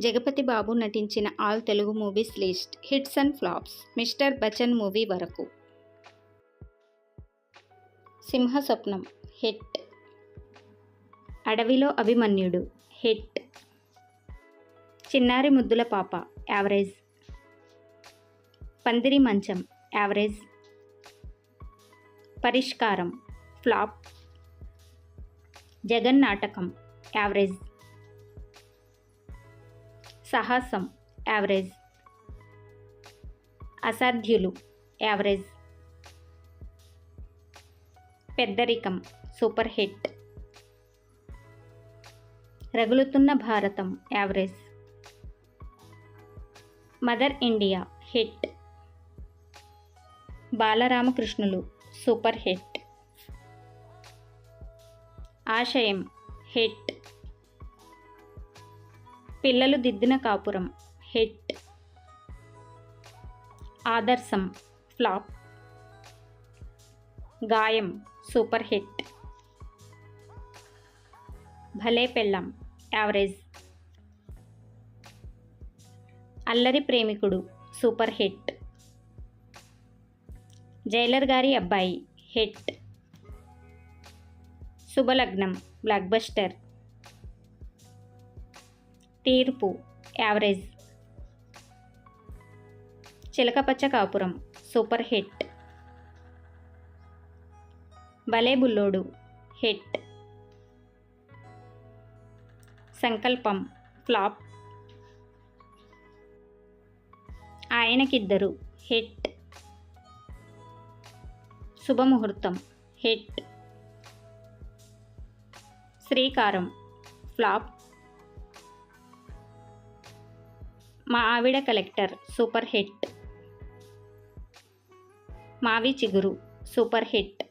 జగపతి బాబు నటించిన all Telugu movies list hits and flops mister Bachchan movie వరకు. సింహ స్వప్నం hit. అడవిలో అభిమన్యుడు హిట్. చిన్నారి ముద్దుల పాప యావరేజ్. పందిరి మంచం యావరేజ్. పరిష్కారం flop. Jagan Natakam average. Sahasam average. Asadhyulu average. Peddarikam super hit. Ragulutunna Bharatam average. Mother India hit. Balaramakrishnulu super hit. Ashayam hit. Pillalu Diddina Kapuram. Hit. Adarsham. Flop. Gayam. Super hit. Bhale Pellam. Average. అల్లరి ప్రేమికుడు. Super hit. Jailer Gari Abbayi. Hit. Subhalagnam. Blockbuster Theerpu. Average. Chilakapachcha Kapuram. Super hit. Bhale Bullodu. Hit. Sankalpam. Flop. Aayanakiddaru. Hit. Subhamuhurtham. Hit. Srikaram. Flop. Maa Aavida collector super hit. మావి చిగురు super hit.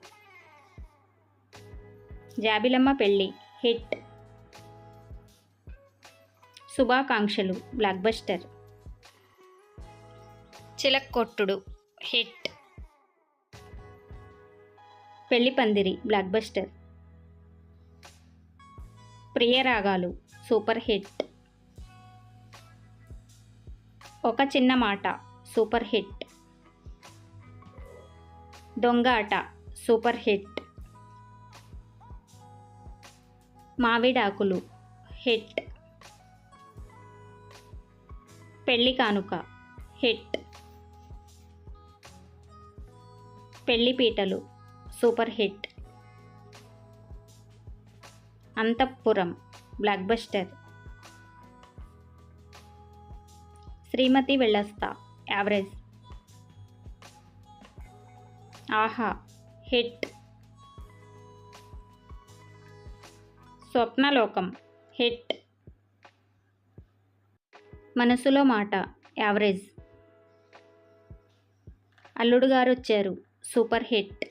జాబిలమ్మ పెళ్ళి hit. శుభాకాంక్షలు block buster. Chilakkottudu hit. Pelli Pandiri blockbuster. Priyaragalu super hit. Oka Chinna Maata super hit. దొంగ ఆట super hit. మావిడాకులు hit. పెళ్ళి Kanuka hit. Pelli Peetalu super hit. Anthahpuram block Srimathi Vellostha. Average. Aaha hit. Swapnalokam hit. Manasulo Maata average. Alludu Garu Vacharu super hit.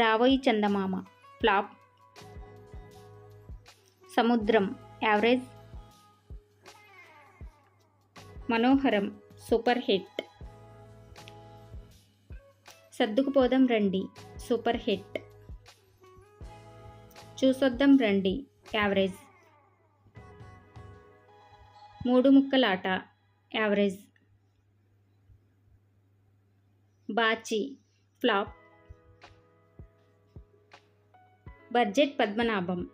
Raavoyi Chandamama flop. Samudram average. Manoharam super hit. Sardukupodam Randi super hit. Choosoddam Randi average. Moodu Mukkalata average. Bachi flop. Budget Padmanabham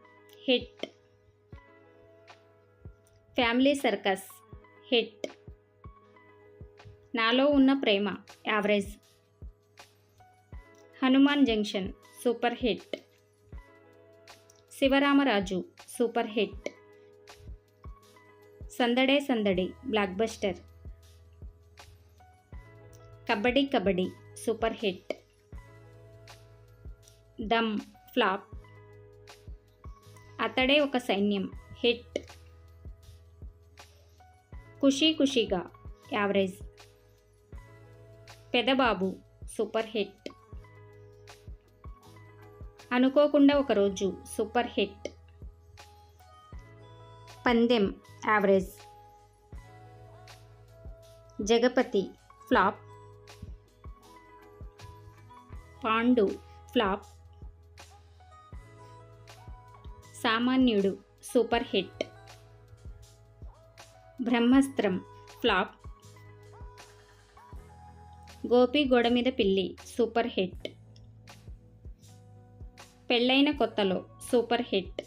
hit. Family circus hit. Nalo Unna Prema average. Hanuman junction super hit. Sivaramaraju super hit. Sandade Sandadi blockbuster. Kabaddi Kabaddi super hit. Dum flop. Athade Oka Sainyam hit. Khushi Khushiga average. Pedababu super hit. Anukokunda Okaroju super hit. Pandem average. Jagapathi flop. Pandu flop. Samanyudu super hit. Brahmastram flop. Gopi Goda Meeda Pilli super hit. Pellaina Kothalo super hit.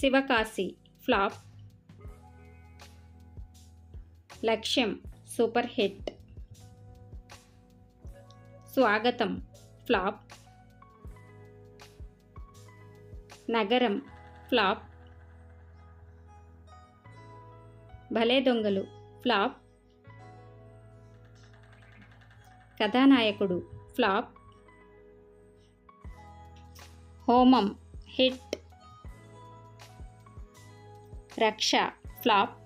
Sivakasi flop. Lakshyam super hit. Swagatham flop. Nagaram flop. Bhale Dongalu flop. కథానాయకుడు. Flop. హోమం. Hit. రక్ష. Flop.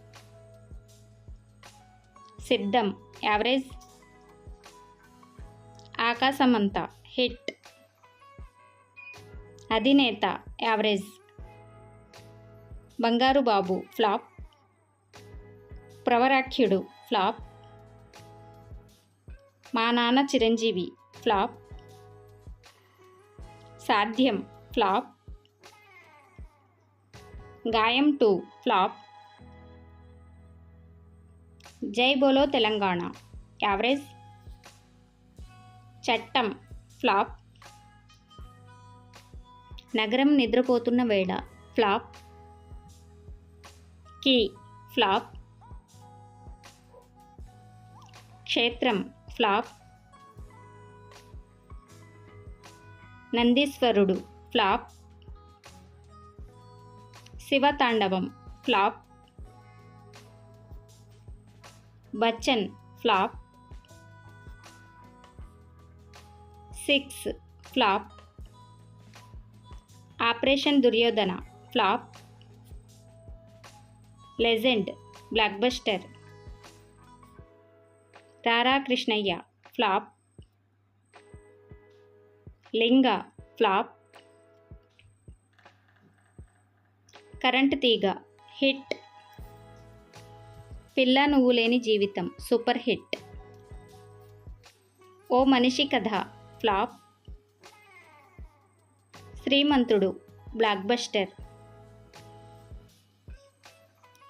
సిద్ధం. Average. ఆకాశమంత. Hit. అధినేత. Average. బంగారు బాబు flop. Pravarakhyudu. Flop. Maa Nanna Chiranjeevi. Flop. Sadhyam. Flop. Gayam two. Flop. Jai Bolo Telangana. Average. Chattam. Flop. Nagaram Nidrapotunna Vela. Flop. Key. Flop. Kshetram. Flop Nandeeswarudu flop. Sivatandavam flop. Bachchan flop. Six flop. Operation Duryodhana flop. Legend blockbuster. Rara Krishnayya flop. Lingaa flop. Current Teega hit. Pilla Nuvvu Leni Jeevitham super hit. O Manishi Katha flop. Srimanthudu blockbuster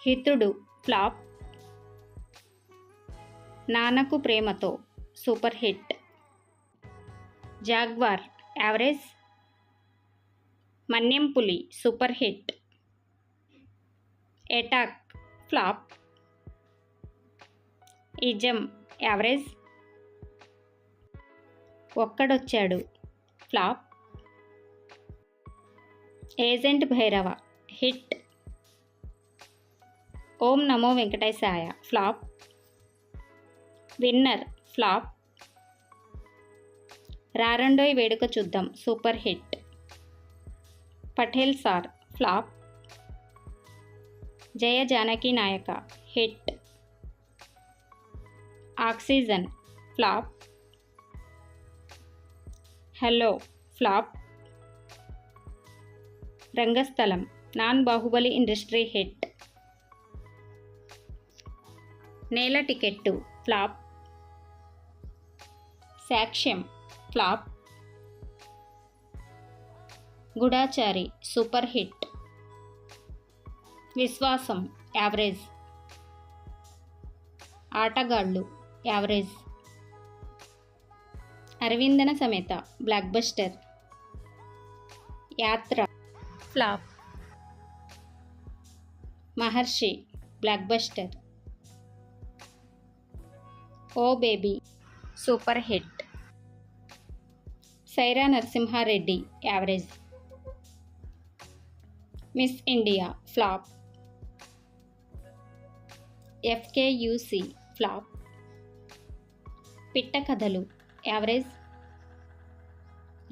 Hithudu flop. Nannaku Prematho. Super hit. Jaguar average. Manyam Puli super hit. Attack flop. Ism average. Okkadochadu flop. Agent Bhairava hit. Om Namo Venkatesaya flop. Winner flop. Rarandoi Veduka Chuddam super hit. Patel sir flop. Jaya Janaki Nayaka hit. Oxygen flop. Hello flop. Rangasthalam non Baahubali industry hit. Nela ticket flop. Saakshyam. Flop. Goodachari super hit. Viswasam. Average. Aatagallu. Average. Aravinda Sametha. Blockbuster. Yatra. Flop. Maharshi. Blockbuster. Oh baby. Super hit. Sye Raa Narasimha Reddy average. Miss India flop. ఎఫ్కేయూసి flop. Pitta Kathalu average.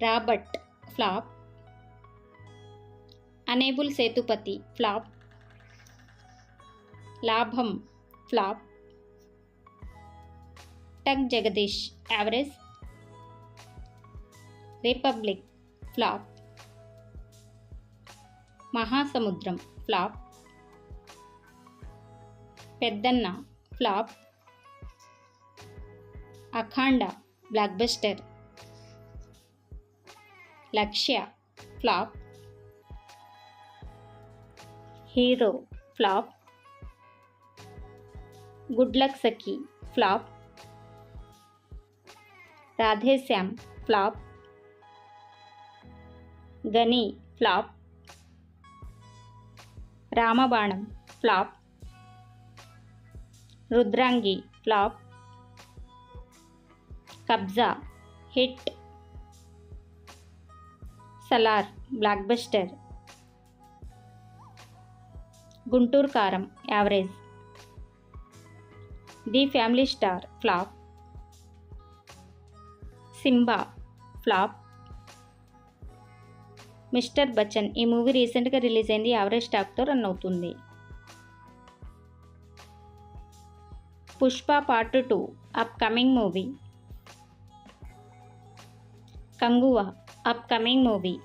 Robert flop. Annabelle Sethupathi flop. Laabam flop. Tuck Jagadish average. Republic flop Mahasamudram flop Peddanna flop Akhanda blockbuster Lakshya flop hero flop good luck Sakhi flop Radhe Shyam flop Ghani flop Ramabanam flop Rudrangi flop Kabzaa hit Salaar blockbuster Guntur Kaaram average the family star flop Simbaa flop mister Bachchan ఈ movie రీసెంట్గా release అయింది. Average టాక్తో run అవుతుంది. Pushpa part two upcoming movie. Kanguva upcoming movie.